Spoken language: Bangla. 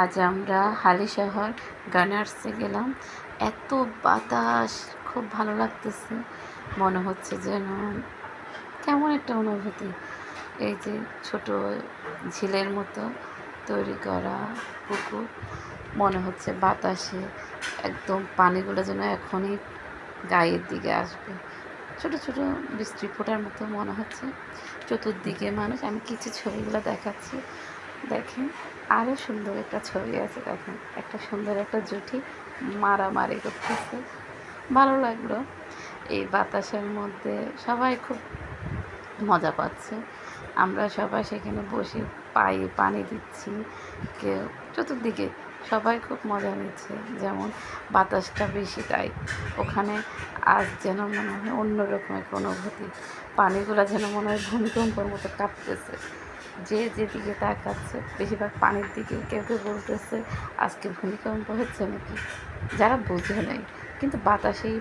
আজ আমরা হালিশহর গানার্সে গেলাম। এত বাতাস, খুব ভালো লাগতেছে। মনে হচ্ছে যেন কেমন একটা অনুভূতি। এই যে ছোট ঝিলের মতো তৈরি করা পুকুর, মনে হচ্ছে বাতাসে একদম পানিগুলো যেন এখনই গায়ের দিকে আসবে। ছোট ছোট বৃষ্টি ফোটার মতো মনে হচ্ছে। চতুর্দিকে মানুষ, আমি কিছু ছবিগুলো দেখাচ্ছি। দেখেন আরও সুন্দর একটা ছবি আছে, দেখেন, একটা সুন্দর একটা জুটি মারামারি করতেছে। ভালো লাগল। এই বাতাসের মধ্যে সবাই খুব মজা পাচ্ছে। আমরা সবাই সেখানে বসে পায়ে পানি দিচ্ছি। কেউ চতুর্দিকে সবাই খুব মজা নিচ্ছে। যেমন বাতাসটা বেশি তাই। ওখানে আজ যেন মনে হয় অন্যরকম একটা অনুভূতি। পানিগুলো যেন মনে হয় ভূমিকম্পের মতো কাঁপতেছে। যে যেদিকে তাকাচ্ছে, বেশিরভাগ পানির দিকে কেউ কেউ বলতেছে, আজকে ভূমিকম্প হচ্ছে নাকি? যারা বোঝে নাই, কিন্তু বাতাসেই